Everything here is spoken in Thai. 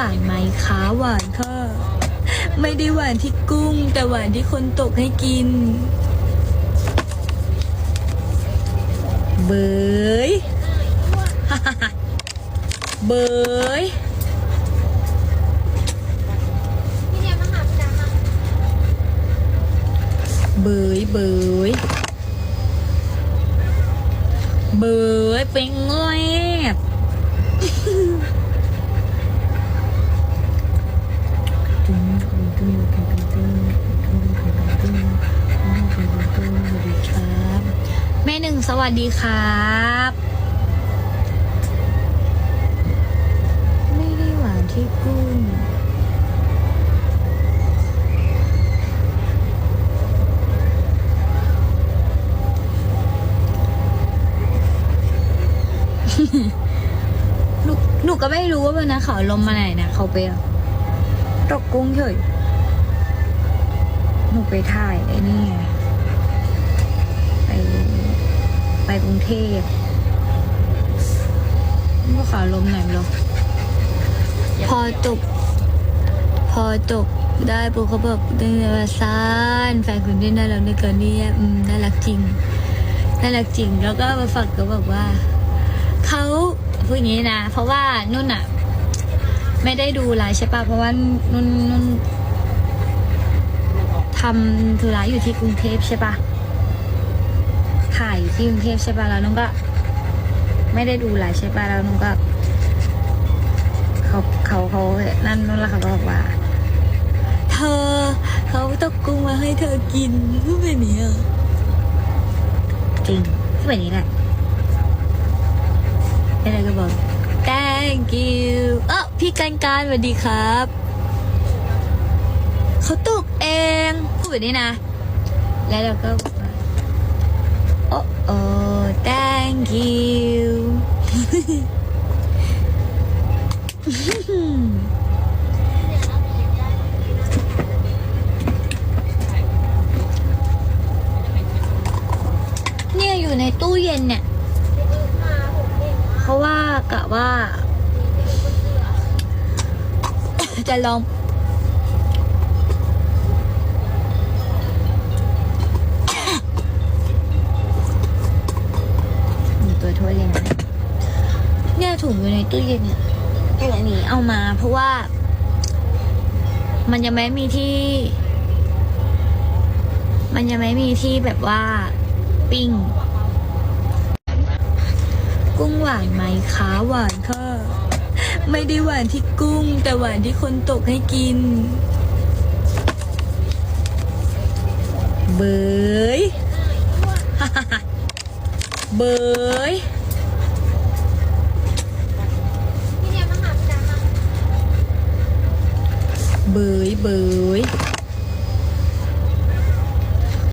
หวานไหมคะหวานค่ะ ไม่ได้หวานที่กุ้ง แต่หวานที่คนตกให้กิน เบยเบยพี่เนี่ย มาหาพี่ดามาเบยเบยเบยเป็นไงแม่หนึ่งสวัสดีครับไม่ได้หวานที่กุ้งหนูหนูก็ไม่รู้ว่าวันนั้นเขาลมมาไหนนะเขาไปตกกุ้งเฉย หนูไปถ่ายไอ้นี่ไงไปไปกรุงเทพว่าเขาลมไหนไม่รู้พอจบพอจบได้ปุ๊บเขาบอกเดินมาซานแฟนคุณได้น่ารักในเกินนี่อืมน่ารักจริงน่ารักจริง แล้วก็มาฝักก็บอกว่าเขาพูดอย่างนี้นะ เพราะว่านุ่นอะไม่ได้ดูไลฟ์ใช่ปะเพราะว่านุ่นนุ่น ทำธุระอยู่ที่กรุงเทพใช่ปะถ่ายอยู่ที่กรุงเทพใช่ปะแล้วนุ่นก็ ไม่ได้ดูไลฟ์ใช่ปะแล้วนุ่นก็เขาเขาเขานั่นนุ่นแล้วเขาก็บอกว่า เธอเขาตกกุ้งมาให้เธอกินพูดแบบนี้อะจริงพูดแบบนี้แหละแล้วก็บอก thank you เออพี่กันการสวัสดีครับ เขาตกเองพูดแบบนี้นะ แล้วเราก็บอกว่าโอ้โอ้ thank you เนี่ยอยู่ในตู้เย็นเนี่ยเองมาเพราะว่ากะว่า จะลอง มีตัวถ้วยเลยนะเนี่ย ถุงอยู่ในตู้เย็นแต่อันนี้เอามา เพราะว่า มันยังไม่มีที่ มันยังไม่มีที่แบบว่า ปิ้ง กุ้งหวานไหมคะหวานค่ะไม่ได้หวานที่กุ้ง แต่หวานที่คนตกให้กิน เบยเบย พี่